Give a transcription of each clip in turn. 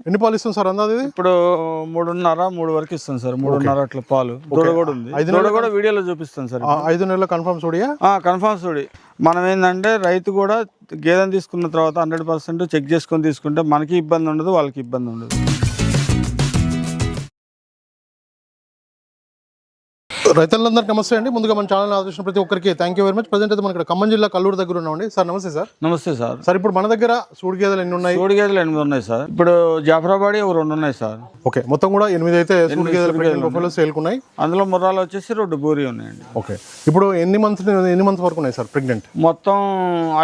ఎన్ని పాలు ఇస్తుంది సార్ అందాది ఇప్పుడు మూడున్నర మూడు వరకు ఇస్తాం సార్. మూడున్నర అట్లా పాలు. దూడ కూడా ఉంది. ఐదు దూడ కూడా వీడియోలో చూపిస్తాం సార్ ఐదు నెలల కన్ఫర్మ్ చూడియా కన్ఫర్మ్ చూడి మనం ఏంటంటే రైతు కూడా గేదెని తీసుకున్న తర్వాత హండ్రెడ్ పర్సెంట్ చెక్ చేసుకొని తీసుకుంటే మనకి ఇబ్బంది ఉండదు వాళ్ళకి ఇబ్బంది ఉండదు. రైతులందరికీ నమస్తే అండి. ముందుగా మన ఛానల్ ఆదర్శించిన ప్రతి ఒక్కరికి thank you very much present అయితే మన ఇక్కడ ఖమ్మం జిల్లా కల్లూరు దగ్గర ఉన్నామండి. సార్ నమస్తే సార్. నమస్తే సార్. సార్ ఇప్పుడు మన దగ్గర సూడి గేదెలు ఎన్ని ఉన్నాయి? సూడి గేదెలు ఎనిమిది ఉన్నాయి సార్. ఇప్పుడు జాఫరాబాడి ఒక రెండు ఉన్నాయి సార్. ఓకే మొత్తం కూడా ఎనిమిది అయితే సూడి గేదెలు సేల్కున్నాయి అందులో ముర్రాలు వచ్చేసి రెండు బూరి ఉన్నాయండి. ఓకే ఇప్పుడు ఎన్ని మంత్స్ ఎన్ని మంత్స్ వరకు ఉన్నాయి సార్ ప్రెగ్నెంట్ మొత్తం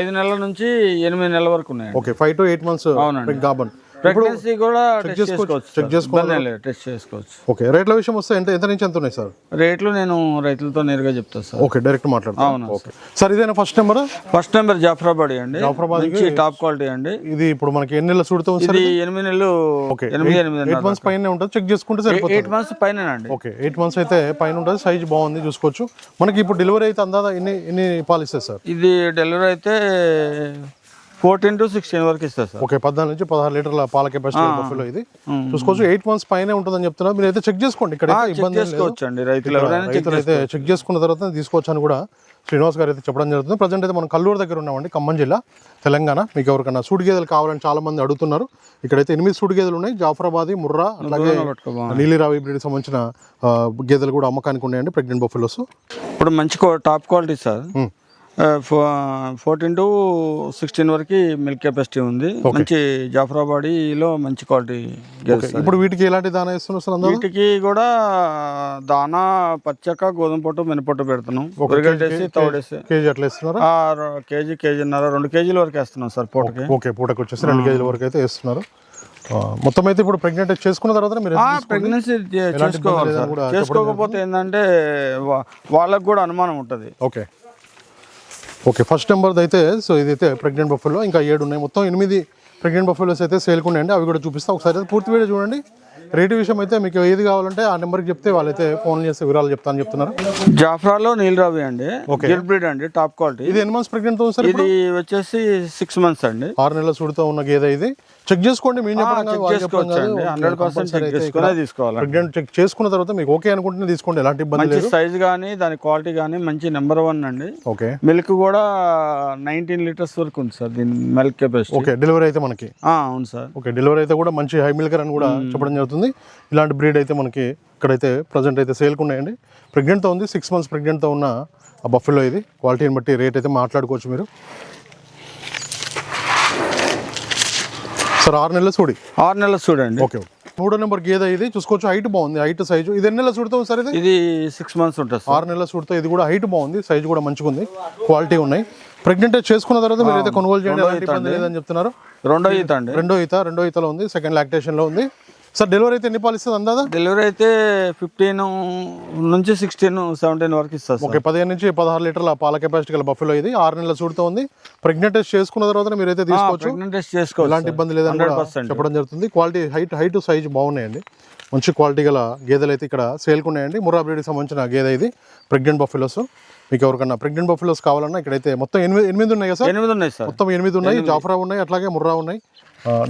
ఐదు నెలల నుంచి ఎనిమిది నెలల వరకు ఉన్నాయండి. Okay five to eight months అవునండి. గాబన్. ప్రెగ్నెన్సీ కూడా టెస్ట్ చేసుకోవచ్చు. చేసుకోవాలా? టెస్ట్ చేసుకోవచ్చు. ఓకే రేట్ల విషయం వస్తే ఎంత ఎంత నుంచి ఎంత ఉన్నాయి సార్? రేట్లు నేను రైతులతో నేరుగా చెప్తాను సార్. ఓకే డైరెక్ట్ మాట్లాడతాం. అవును ఓకే సార్. ఇదేనా first number first number Jafarabadi అండి. జాఫరాబాద్ మంచి టాప్ క్వాలిటీ అండి. ఇది ఇప్పుడు మనకి ఎన్ని నెలల ఉంది సార్ ఇది ఎనిమిది నెలలు ఓకే ఎనిమిది ఎనిమిది మంత్స్ పైన ఉంటుంది. చెక్ చేసుకుంటే సరిపోతుంది. ఎయిట్ మంత్స్ పైన అండి? ఓకే ఎయిట్ మంత్స్ అయితే పైన ఉంటుంది. సైజ్ బాగుంది చూసుకోవచ్చు. మనకి ఇప్పుడు డెలివరీ అయితే అందాదా? ఎన్ని ఎన్ని పాలు సార్? ఇది డెలివరీ అయితే ఫోర్టీన్ టు సిక్స్టీన్ వరకు ఇస్తారు సార్. ఓకే పద్నాలుగు నుంచి పదహారు లీటర్ల పాల కెపాసిటీ బఫెలో ఇది. చూసుకోవచ్చు ఎయిట్ మంత్స్ పైన ఉంటుందని చెప్తున్నారు. మీరు అయితే చెక్ చేసుకోండి ఇక్కడ ఇబ్బంది ఏం లేదు. చేసుకోవచ్చు అండి రైతులు రైతులు అయితే చెక్ చేసుకున్న తర్వాత తీసుకోవచ్చు అని కూడా శ్రీనివాస్ గారు అయితే చెప్పడం జరుగుతుంది. ప్రజెంట్ అయితే మనం కల్లూరు దగ్గర ఉన్నామండి ఖమ్మం జిల్లా తెలంగాణ. మీకు ఎవరికైనా సూడి గేదెలు కావాలని చాలా మంది అడుగుతున్నారు. ఇక్కడైతే ఎనిమిది సూడి గేదెలు ఉన్నాయి. జాఫరాబాదీ ముర్రా అలాగే నీలిరావి బ్రీడ్కి సంబంధించిన గేదెలు కూడా అమ్మకానికి ఉన్నాయండి. ప్రెగ్నెంట్ బఫెలోస్ ఇప్పుడు మంచి top quality sir. Fourteen to sixteen వరకు మిల్క్ కెపాసిటీ ఉంది. మంచి జాఫరాబాడీలో మంచి క్వాలిటీ. ఇప్పుడు వీటికి ఎలాంటి దానా ఇస్తున్నారు సార్ వీటికి కూడా దానా పచ్చక గోధుమ పొట్టు మినపొట్టు పెడుతున్నాం. ఉరగడ్డేసి తౌడేసి కేజీ అట్లా ఇస్తున్నారా? కేజీ కేజీన్నర రెండు కేజీల వరకు వేస్తున్నాం సార్ పూటకి. ఓకే పూటకు వచ్చేసి రెండు కేజీల వరకు అయితే వేస్తున్నారు. మొత్తం అయితే ఇప్పుడు ప్రెగ్నెంట్ చేసుకున్న తర్వాత మీరు ప్రెగ్నెన్సీ చేసుకోవాలి చేసుకోకపోతే ఏంటంటే వాళ్ళకు కూడా అనుమానం ఉంటుంది. ఓకే. ఓకే ఫస్ట్ నెంబర్ది అయితే సో ఇదైతే ప్రెగ్నెంట్ బఫెలో ఇంకా ఏడు ఉన్నాయి. మొత్తం ఎనిమిది ప్రెగ్నెంట్ బఫెలోస్ అయితే సేల్కి ఉన్నాయండి. అవి కూడా చూపిస్తా. ఒకసారి అయితే పూర్తి వీడియో చూడండి. రేటు విషయం అయితే మీకు ఏది కావాలంటే ఆ నెంబర్కి చెప్తే వాళ్ళైతే ఫోన్ చేస్తే వివరాలు చెప్తాను చెప్తున్నారు. జాఫ్రాలో నీల్ రవి అండి. గిల్ బ్రీడ్ అండి టాప్ క్వాలిటీ ఇది ఎన్ని మంత్స్ ప్రెగ్నెంట్ ఉంది సార్ ఇది వచ్చేసి సిక్స్ మంత్స్ అండి. ఆరు నెలల సుడితో ఉన్న గేదె ఇది. చెక్ చేసుకోండి మేము చెప్పడం చెప్పడం. హండ్రెడ్ Compulsory చెక్ అయితే చేసుకునే తీసుకోవాలి ప్రెగ్నెంట్ చెక్ చేసుకున్న తర్వాత మీకు ఓకే అనుకుంటే తీసుకోండి ఎలాంటి ఇబ్బంది లేదు. సైజ్ కానీ దాని క్వాలిటీ కానీ మంచి నెంబర్ వన్ అండి. ఓకే. మిల్క్ కూడా నైన్టీన్ లీటర్స్ వరకు ఉంది సార్ దీని మిల్క్ కెపాసిటీ ఓకే డెలివరీ అయితే మనకి. అవును సార్. ఓకే డెలివరీ అయితే కూడా మంచి హై మిల్కర్ అని కూడా చెప్పడం జరుగుతుంది. ఇలాంటి బ్రీడ్ అయితే మనకి ఇక్కడైతే ప్రజెంట్ అయితే సేల్కి ఉన్నాయండి. ప్రెగ్నెంట్తో ఉంది సిక్స్ మంత్స్ ప్రెగ్నెంట్తో ఉన్న ఆ బఫెలో ఇది. క్వాలిటీని బట్టి రేట్ అయితే మాట్లాడుకోవచ్చు మీరు. సార్ ఆరు నెలల చూడి. ఆరు నెలలు చూడండి. ఓకే మూడో నెంబర్ గేదె ఇది. చూసుకోవచ్చు హైట్ బాగుంది. Height size. ఇది ఎన్ని నెలల చూడుతో సార్ ఇది? ఇది సిక్స్ మంత్స్ ఉంటుంది ఆరు నెలల చూడుతో ఇది కూడా హైట్ బాగుంది. సైజు కూడా మంచిగా ఉంది క్వాలిటీ ఉన్నాయి. ప్రెగ్నెంట్ చేసుకున్న తర్వాత మీరు అయితే కొనుగోలు చేయండి. ఎలాంటి ఇబ్బంది లేదని చెప్తున్నారు. రెండో ఈత అండి. రెండో ఈత రెండో ఈతలో ఉంది. సెకండ్ లాక్టేషన్లో ఉంది. సార్ డెలివరీ అయితే ఎన్ని పాలు ఇస్తుంది అందాదా డెలివరీ అయితే ఫిఫ్టీన్ నుంచి సిక్స్టీన్ సెవెంటీన్ వరకు సార్ ఓకే పదిహేను నుంచి పదహారు లీటర్ల పాల కెపాసిటీ గల బఫెలో ఇది. ఆరు నెలల చూడుతో ఉంది. ప్రెగ్నెంట్ టెస్ట్ చేసుకున్న తర్వాత మీరు అయితే తీసుకోవచ్చు. ప్రెగ్నెంట్ టెస్ట్ చేసుకోవచ్చు ఎలాంటి ఇబ్బంది లేదని చెప్పడం జరుగుతుంది. క్వాలిటీ హైట్ హైట్ సైజ్ బాగున్నాయండి. మంచి క్వాలిటీ గల గేదెలు అయితే ఇక్కడ సేల్కి ఉన్నాయండి. ముర్రా బ్రీడ్కి సంబంధించిన గేదె ఇది. ప్రెగ్నెంట్ బఫెలోస్ మీకు ఎవరికన్నా ప్రెగ్నెంట్ బఫెలోస్ కావాలన్నా ఇక్కడైతే మొత్తం ఎనిమిది ఎనిమిది ఉన్నాయి కదా సార్? ఎనిమిది ఉన్నాయి సార్. మొత్తం ఎనిమిది ఉన్నాయి. జాఫరా ఉన్నాయి అట్లాగే ముర్రా ఉన్నాయి.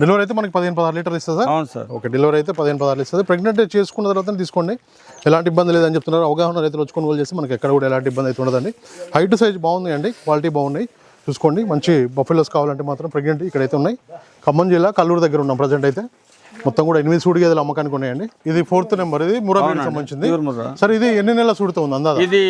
డెలివరీ అయితే మనకి పదిహేను పదహారు లీటర్లు ఇస్తుంది సార్? అవును సార్. ఓకే డెలివరీ అయితే పదిహేను పదహారు ఇస్తుంది ప్రెగ్నెంట్ చేసుకున్న తర్వాత తీసుకోండి. ఎలాంటి ఇబ్బంది లేదని చెప్తున్నారు. అవగాహన రైతులు వచ్చి కొనుగోలు చేసి మనకి ఎక్కడ కూడా ఎలాంటి ఇబ్బంది అయితే ఉండదండి. హైట్ సైజ్ బాగుంది అండి. క్వాలిటీ బాగున్నాయి. చూసుకోండి. మంచి బఫెలోస్ కావాలంటే మాత్రం ప్రెగ్నెంట్ ఇక్కడైతే ఉన్నాయి. ఖమ్మం జిల్లా కల్లూరు దగ్గర ఉన్నాం ప్రజెంట్ అయితే. మొత్తం కూడా ఎనిమిది సూడి గేదెలు అమ్మకానికి ఉన్నాయండి. ఇది ఫోర్త్ నెంబర్ ఇది మురాబీకి సంబంధించింది. సార్ ఇది ఎన్ని నెలల సూడుతో ఉంది అందాదా ఇది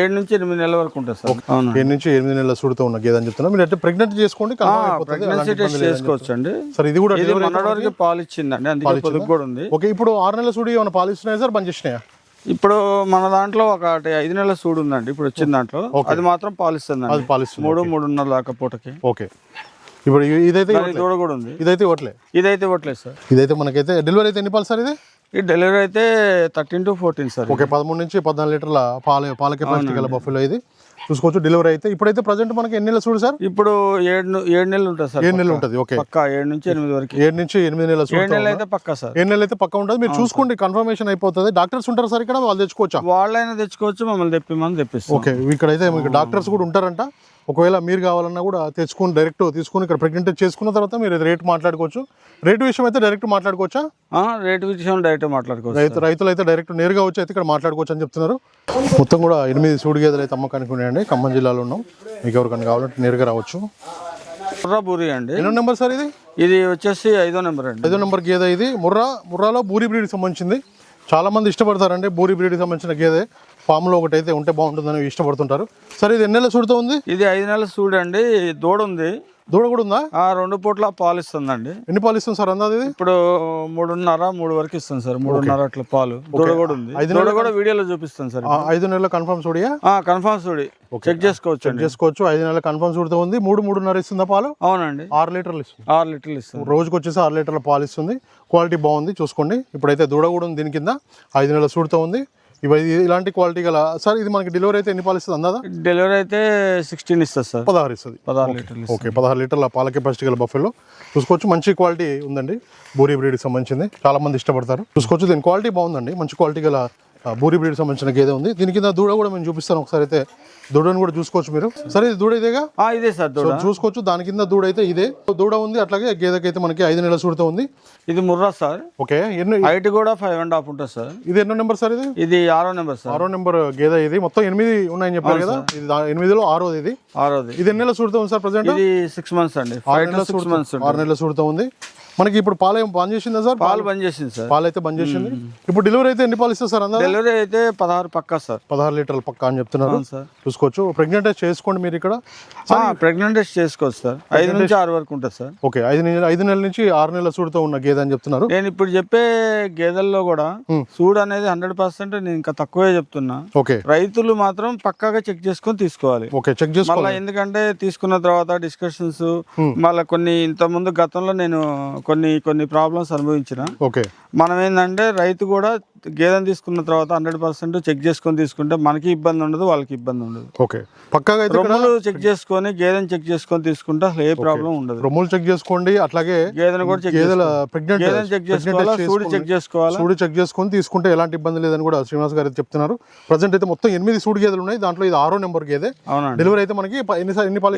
ఏడు నుంచి ఎనిమిది నెలల వరకు ఉంటుంది సార్. ఏడు నుంచి ఎనిమిది నెలల సూడుతో ఉన్న గేదె అని చెప్తున్నా. మీరు అయితే ప్రెగ్నెంట్ చేసుకోండి చేసుకోవచ్చు అండి. సార్ ఇది కూడా వరకు పాలు ఇచ్చిందండి అందుకే కూడా ఉంది. ఓకే ఇప్పుడు ఆరు నెలల సూడి ఏమైనా పాలు ఇస్తున్నాయా సార్? బంద్ చేసినాయా? ఇప్పుడు మన దాంట్లో ఒకటి ఐదు నెలల సూడు ఉందండి. ఇప్పుడు వచ్చిన దాంట్లో. అది మాత్రం పాలిస్తుంది అది పాలిస్తుంది మూడు మూడున్నర దాకా పూటకి. ఓకే. ఇప్పుడు ఇదైతే దూడ కూడా ఉంది. ఇదైతే ఇవ్వట్లే. ఇదైతే ఇవ్వట్లేదు సార్. ఇదైతే మనకైతే డెలివరీ అయితే ఎన్ని పాలు సార్ ఇది? ఈ డెలివరీ అయితే thirteen to fourteen sir okay పదమూడు నుంచి పద్నాలుగు లీటర్ల పాల పాల కెపాసిటీ గల బఫెలో ఇది. చూసుకోవచ్చు డెలివరీ అయితే. ఇప్పుడైతే ప్రజెంట్ మనకి ఎన్ని నెలలు చూడు సార్? ఇప్పుడు ఏడు ఏడు నెలలు ఉంటుంది సార్ ఏడు నెలలు ఉంటుంది ఓకే. పక్కా ఏడు నుంచి ఎనిమిది వరకు. ఏడు నుంచి ఎనిమిది నెలల ఏడు నెలలు అయితే పక్కా సార్. ఏడు నెలలు అయితే పక్క ఉంటుంది. మీరు చూసుకోండి కన్ఫర్మేషన్ అయిపోతుంది. డాక్టర్స్ ఉంటారు సార్ ఇక్కడ? వాళ్ళు తెచ్చుకోవచ్చా? వాళ్ళైనా తెచ్చుకోవచ్చు మమ్మల్ని తెప్పిమని తెప్పిస్తాం. ఓకే ఇక్కడైతే మీకు డాక్టర్స్ కూడా ఉంటారంట. ఒకవేళ మీరు కావాలన్నా కూడా తెచ్చుకొని డైరెక్ట్ తీసుకొని ఇక్కడ ప్రెగ్నెంట్ చేసుకున్న తర్వాత మీరు రేట్ మాట్లాడుకోవచ్చు. రేటు విషయం అయితే డైరెక్ట్ మాట్లాడుకోవచ్చా? రేటు విషయం డైరెక్ట్ మాట్లాడుకోవచ్చు రైతు రైతులు అయితే డైరెక్ట్ నేరుగా వచ్చి అయితే ఇక్కడ మాట్లాడుకోవచ్చు అని చెప్తున్నారు. మొత్తం కూడా ఎనిమిది సూడి గేదెలు అయితే అమ్మకానికి ఉన్నాయండి. ఖమ్మం జిల్లాలో ఉన్నాం. మీకు ఎవరికైనా కావాలంటే నేరుగా రావచ్చు. ముర్రా బూరి అండి. ఎన్నో నెంబర్ సార్ ఇది? ఇది వచ్చేసి ఐదో నెంబర్ అండి. ఐదో నెంబర్ గేదె ఇది. ముర్రా ముర్రాలో బూరి బ్రీడ్కి సంబంధించింది. చాలా మంది ఇష్టపడతారండి బూరి బ్రీడ్కి సంబంధించిన గేదె. ఫామ్లో ఒకటి అయితే ఉంటే బాగుంటుందని ఇష్టపడుతుంటారు. సరే ఇది ఎన్నెల చూడుతూ ఉంది? ఇది ఐదు నెలల చూడండి దూడ ఉంది. దూడ కూడా ఉందా? ఆ రెండు పూట్ల పాలు ఇస్తుందండి. ఎన్ని పాలు ఇస్తుంది సార్ అందాది ఇది? ఇప్పుడు మూడున్నర మూడు వరకు ఇస్తుంది సార్. మూడున్నర అట్లా పాలు. దూడ కూడా ఉంది. ఐదు దూడ కూడా వీడియోలో చూపిస్తాను సార్ ఆ, ఐదు నెలల కన్ఫర్మ్ చూడియా కన్ఫర్మ్ చూడి చెక్ చేసుకోవచ్చు అండి. చేసుకోవచ్చు. ఐదు నెలల కన్ఫర్మ్ చూడుతూ ఉంది. మూడు మూడున్నర ఇస్తుందా పాలు? అవునండి. ఆరు లీటర్లు ఇస్తుంది. ఆరు లీటర్లు ఇస్తుంది. రోజుకి వచ్చేసి ఆరు లీటర్ల పాలు ఇస్తుంది. క్వాలిటీ బాగుంది. చూసుకోండి. ఇప్పుడైతే దూడ కూడా ఉంది దీని కింద. ఐదు నెలల సూడుతో ఉంది. ఇవి ఇలాంటి క్వాలిటీ గల సార్ ఇది మనకి డెలివరీ అయితే ఎన్ని పాలు ఇస్తుంది అందాదా? డెలివరీ అయితే సిక్స్టీన్ ఇస్తుంది సార్. పదహారు ఇస్తుంది. పదహారు లీటర్లు. ఓకే పదహారు లీటర్ల పాల కెపాసిటీ గల బఫెలో చూసుకోవచ్చు మంచి క్వాలిటీ ఉందండి. బూరి బ్రీడ్కి సంబంధించింది. చాలా మంది ఇష్టపడతారు. చూసుకోవచ్చు దీని క్వాలిటీ బాగుందండి. మంచి క్వాలిటీ గల బూరి బ్రీడ్కి సంబంధించిన గేదె ఉంది. దీని కింద దూడ కూడా మేము చూపిస్తాను ఒకసారి అయితే. దూడని కూడా చూసుకోవచ్చు మీరు. సరే ఇది దూడ ఇదేగా? ఇదే సార్ దూడ. చూసుకోవచ్చు. దాని కింద దూడ అయితే ఇదే. దూడ ఉంది. అట్లాగే గేదెకైతే మనకి ఐదు నెలల సూడుతో ఉంది. ఇది ముర్రా సార్. ఓకే. ఎన్ని హైట్ కూడా ఫైవ్ అండ్ హాఫ్ ఉంటుంది సార్. ఇది ఎన్నో నెంబర్ సార్ ఇది? ఇది ఆరో నెంబర్ సార్. ఆరో నెంబర్ గేదె ఇది. మొత్తం ఎనిమిది ఉన్నాయని చెప్పారు కదా. ఇది ఎనిమిదిలో ఆరోది ఇది. ఆరోది. ఇది ఎన్ని నెలల సూడుతో ఉంది సార్ ప్రజెంట్? ఇది సిక్స్ మంత్స్ అండి. ఆరు నెలల సూడుతో ఉంది. మనకి ఇప్పుడు పాలు ఏం బంద్ చేసిందా సార్? పాలు బంద్ చేసింది సార్. పాలు అయితే బంద్ చేసింది. ఇప్పుడు డెలివరీ అయితే ఎన్ని పాలు ఇస్తారు సార్ అందరూ డెలివరీ అయితే పదహారు పక్కా సార్. పదహారు లీటర్ల పక్క అని చెప్తున్నారు. సార్. చూసుకోవచ్చు. ప్రెగ్నెంట్ చేసుకోండి మీరు ఇక్కడ. ప్రెగ్నెంట్ టెస్ట్ చేసుకోవచ్చు సార్. ఐదు నుంచి ఆరు వరకు ఉంటుంది సార్. ఓకే ఐదు నెలల ఐదు నెలల నుంచి ఆరు నెలల సూడుతో ఉన్న గేదె అని చెప్తున్నారు. నేను ఇప్పుడు చెప్పే గేదెల్లో కూడా. సూడ్ అనేది హండ్రెడ్ పర్సెంట్ నేను ఇంకా తక్కువే చెప్తున్నా. ఓకే. రైతులు మాత్రం పక్కాగా చెక్ చేసుకొని తీసుకోవాలి. ఓకే చెక్ చేసుకో మళ్ళీ ఎందుకంటే తీసుకున్న తర్వాత డిస్కషన్స్ మళ్ళీ కొన్ని ఇంత ముందు గతంలో నేను కొన్ని కొన్ని ప్రాబ్లమ్స్ అనుభవించిన. ఓకే. మనం ఏంటంటే రైతు కూడా గేదెని తీసుకున్న తర్వాత హండ్రెడ్ పర్సెంట్ చెక్ చేసుకొని తీసుకుంటే మనకి ఇబ్బంది ఉండదు వాళ్ళకి ఇబ్బంది ఉండదు. ఓకే. పక్కాగా రొమ్ములు చెక్ చేసుకొని గేదెని చెక్ చేసుకొని తీసుకుంటే అసలు ఏ ప్రాబ్లం ఉండదు. రొమ్ములు చెక్ చేసుకోండి అట్లాగే గేదెని కూడా చెక్ గేదెల ప్రెగ్నెంట్ గేదెని చెక్ చేసుకోవాలా? సూడి చెక్ చేసుకోవాలా? సూడి చెక్ చేసుకొని తీసుకుంటే ఎలాంటి ఇబ్బంది లేదని కూడా శ్రీనివాస్ గారు చెప్తున్నారు. ప్రజెంట్ అయితే మొత్తం ఎనిమిది సూడి గేదెలు ఉన్నాయి. దాంట్లో ఇది ఆరో నెంబర్ గేదె. అవునండి. డెలివరీ అయితే మనకి ఎన్ని ఎన్ని పాలు?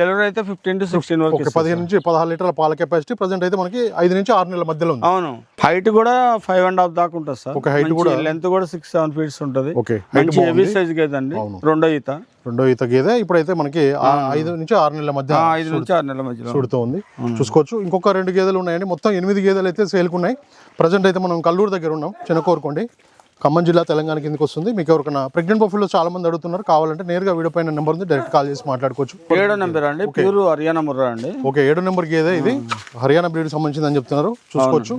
డెలివరీ అయితే ఫిఫ్టీన్ టు సిక్స్టీన్ వరకు. పదిహేను నుంచి పదహారు లీటర్ల పాల కెపాసిటీ ప్రజెంట్ అయితే మనకి ఐదు నుంచి ఆరు నెలల మధ్యలో ఉంది. అవును. హైట్ కూడా ఫైవ్ అండ్ హాఫ్ దాకా ఉంటుంది సార్. Height కూడా- లెంత్ కూడా సిక్స్ సెవెన్ ఫీట్స్ ఉంటుంది. ఓకే హైట్ మంచి హెవీ సైజ్ కదండి రెండో ఈత. రెండో ఈత గేదె. ఇప్పుడైతే మనకి ఐదు నుంచి ఆరు నెలల మధ్య ఐదు నుంచి ఆరు నెలల మధ్యలో. చూడుతూ ఉంది చూసుకోవచ్చు. ఇంకొక రెండు గేదెలు ఉన్నాయండి. మొత్తం ఎనిమిది గేదెలు అయితే సేల్కి ఉన్నాయి. ప్రజెంట్ అయితే మనం కల్లూరు దగ్గర ఉన్నాం. చిన్నకోరుకోండి ఖమ్మం జిల్లా తెలంగాణ కిందకి వస్తుంది. మీకు ఎవరికైనా ప్రెగ్నెంట్ బఫీలో చాలా మంది అడుగుతున్నారు. కావాలంటే నేరుగా వీడియో పైన నెంబర్ ఉంది. డైరెక్ట్ కాల్ చేసి మాట్లాడుకోవచ్చు. ఏడో నెంబర్ అండి. ప్యూర్ హర్యానా ముర్రా అండి. ఓకే ఏడో నెంబర్ గేదె ఇది. హర్యానా బ్రీడ్ సంబంధించింది అని చెప్తున్నారు. చూసుకోవచ్చు.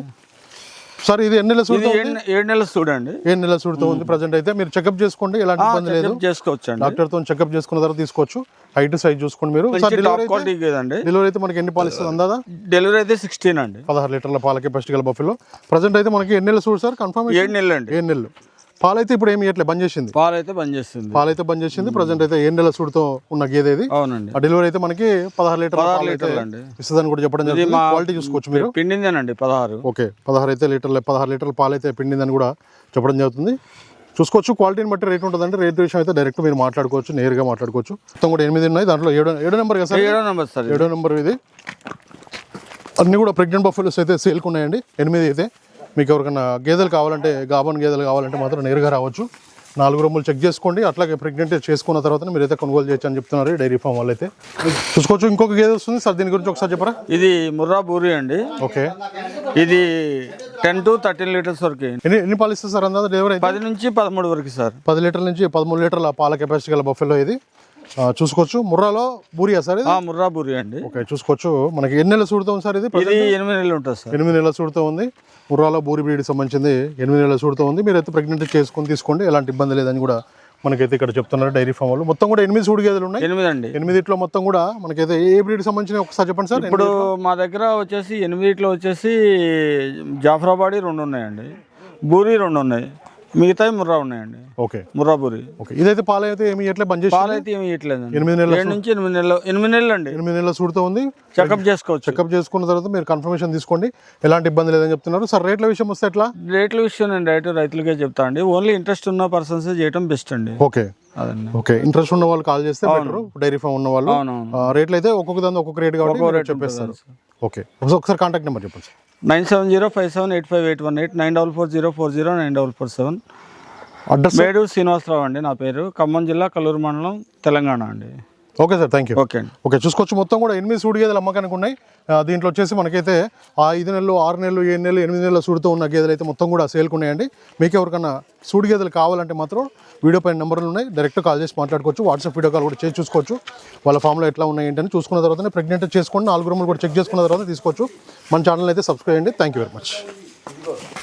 సార్ ఇది ఎన్ని నెలల సూడుతో ఏడు నెలలు చూడండి ఏడు నెలల సూడుతో ఉంది ప్రజెంట్ అయితే. మీరు చెకప్ చేసుకోండి ఎలాంటి ఇబ్బంది లేదు. చేసుకోవచ్చు డాక్టర్తో చెకప్ చేసుకున్న తర్వాత తీసుకోవచ్చు. హైట్ సైజ్ చూసుకోండి మీరు. డెలివరీ అయితే డెలివరీ మనకి ఎన్ని పాలు ఇస్తుంది అందాదా డెలివరీ అయితే సిక్స్టీన్ అండి. పదహారు లీటర్ల పాల కెపాసిటీ గల బఫెలో ప్రజెంట్ అయితే మనకి ఎన్ని నెలలు చూడు సార్? కన్ఫర్మ్ ఏడు నెలలు అండి ఏడు నెలలు. పాలైతే ఇప్పుడు ఏమి ఇట్లే బంద్ చేసింది. పాలు అయితే బంద్ చేస్తుంది పాలైతే బంద్ చేసింది ప్రజెంట్ అయితే ఏడు నెలల సూడుతో ఉన్న గేదె ఇది. అవునండి. ఆ డెలివరీ అయితే మనకి పదహారు లీటర్ల పదహారు లీటర్లు అండి ఇస్తుందని కూడా చెప్పడం జరిగింది క్వాలిటీ చూసుకోవచ్చు మీరు. పిండిందేనండి పదహారు. ఓకే పదహారు అయితే లీటర్ల పదహారు లీటర్ల పాలు అయితే పిండిందని కూడా చెప్పడం జరుగుతుంది. చూసుకోవచ్చు క్వాలిటీని బట్టి రేట్ ఉంటుందంటే రేట్ విషయం అయితే డైరెక్ట్ మీరు మాట్లాడుకోవచ్చు నేరుగా మాట్లాడుకోవచ్చు. మొత్తం కూడా ఎనిమిది ఉన్నాయి. దాంట్లో ఏడో ఏడో నెంబర్ కదా సార్ ఏడో నెంబర్ సార్. ఏడో నెంబర్ ఇది. అన్నీ కూడా ప్రెగ్నెంట్ బఫెలోస్ అయితే సేల్కి ఉన్నాయండి. ఎనిమిది అయితే. మీకు ఎవరికైనా గేదెలు కావాలంటే గాబన్ గేదెలు కావాలంటే మాత్రం నేరుగా రావచ్చు. నాలుగు రొమ్ములు చెక్ చేసుకోండి. అట్లాగే ప్రెగ్నెంట్ చేసుకున్న తర్వాత మీరైతే కొనుగోలు చేయొచ్చు అని చెప్తున్నారు డైరీ ఫామ్ వాళ్ళు అయితే చూసుకోవచ్చు ఇంకొక గేదె వస్తుంది. సార్ దీని గురించి ఒకసారి చెప్పరా? ఇది ముర్రా బూరి అండి. ఓకే. ఇది టెన్ టు థర్టీన్ లీటర్స్ వరకు. ఎన్ని ఎన్ని పాలు ఇస్తుంది సార్? అందాజ డెలివరీ పది నుంచి పదమూడు వరకు సార్. పది లీటర్ల నుంచి పదమూడు లీటర్ల పాల కెపాసిటీ గల బఫెలో ఇది. చూసుకోవచ్చు. ముర్రాలో బూరియా సార్ ముర్రా బూరి అండి. ఓకే చూసుకోవచ్చు. మనకి ఎన్ని నెలలు చూడుతాం సార్ ఇది? ఇది ఎనిమిది నెలలు ఉంటుంది సార్. ఎనిమిది నెలల సూడుతో ఉంది. ముర్రాలో బూరి బ్రీడ్కి సంబంధించింది ఎనిమిది నెలల సూడుతో ఉంది. మీరైతే ప్రెగ్నెంట్ చేసుకొని తీసుకోండి. ఎలాంటి ఇబ్బంది లేదని కూడా మనకైతే ఇక్కడ చెప్తున్నారు డైరీ ఫామ్ వాళ్ళు. మొత్తం కూడా ఎనిమిది సూడు గేదెలు ఉన్నాయి? ఎనిమిది అండి. ఎనిమిదిట్లో మొత్తం కూడా మనకైతే ఏ బ్రీడ్ సంబంధించిన ఒకసారి చెప్పండి సార్? ఇప్పుడు మా దగ్గర వచ్చేసి ఎనిమిదిట్లో వచ్చేసి జాఫరాబాడి రెండు ఉన్నాయండి. బూరి రెండు ఉన్నాయి. మిగతావి ముర్రా ఉన్నాయండి. ఓకే. ముర్రా బూరి. ఓకే. ఇదైతే పాలు అయితే ఏమి ఎట్లా బంద్ చేసి పాలు అయితే ఏమి ఇవ్వట్లేదండి ఎనిమిది నెలల ఏడు నుంచి ఎనిమిది నెలలు ఎనిమిది నెలలు అండి ఎనిమిది నెలల సూడుతో ఉంది. చెకప్ చేసుకోవచ్చు. చెకప్ చేసుకున్న తర్వాత మీరు కన్ఫర్మేషన్ తీసుకోండి. ఎలాంటి ఇబ్బంది లేదని చెప్తున్నారు. సార్ రేట్ల విషయం వస్తే ఎట్లా? రేట్ల విషయం నేను డైరెక్ట్ రైతులకే చెప్తా అండి. ఓన్లీ ఇంట్రెస్ట్ ఉన్న పర్సన్స్ చేయడం బెస్ట్ అండి. ఓకే. ఓకే. ఇంట్రెస్ట్ ఉన్న వాళ్ళు కాల్ చేస్తే డైరీ ఫామ్ ఉన్న వాళ్ళు. రేట్లు అయితే ఒక్కొక్క దాని ఒక్కొక్క రేట్ కాబట్టి చెప్పేస్తారు. ఓకే. ఒకసారి- కాంటాక్ట్ నెంబర్ చెప్పండి nine seven zero five seven eight five eight one eight nine double four zero four zero nine double four seven. Address Meduru Srinivasarao అండి నా పేరు. ఖమ్మం జిల్లా కల్లూరు మండలం తెలంగాణ అండి. Okay sir thank you okay okay చూసుకోవచ్చు. మొత్తం కూడా ఎనిమిది సూడి గేదెలు అమ్మకానికి ఉన్నాయి. దీంట్లో వచ్చేసి మనకైతే ఆ ఐదు నెలలు ఆరు నెలలు ఏడు నెలలు ఎనిమిది నెలల సూడితో ఉన్న గేదెలు అయితే మొత్తం కూడా సేల్కి ఉన్నాయండి. మీకు ఎవరికన్నా సూడి గేదెలు కావాలంటే మాత్రం వీడియో పైన నెంబర్లు ఉన్నాయి. డైరెక్ట్ కాల్ చేసి మాట్లాడుకోవచ్చు. వాట్సాప్ వీడియో కాల్ కూడా చేసి చూసుకోవచ్చు. వాళ్ళ ఫామ్లో ఎట్లా ఉన్నాయి ఏంటని చూసుకున్న తర్వాతనే ప్రెగ్నెంట్ చేసుకోండి నాలుగు రూములు కూడా చెక్ చేసుకున్న తర్వాత తీసుకోవచ్చు. మన ఛానల్ అయితే సబ్స్క్రైబ్ చేయండి. Thank you very much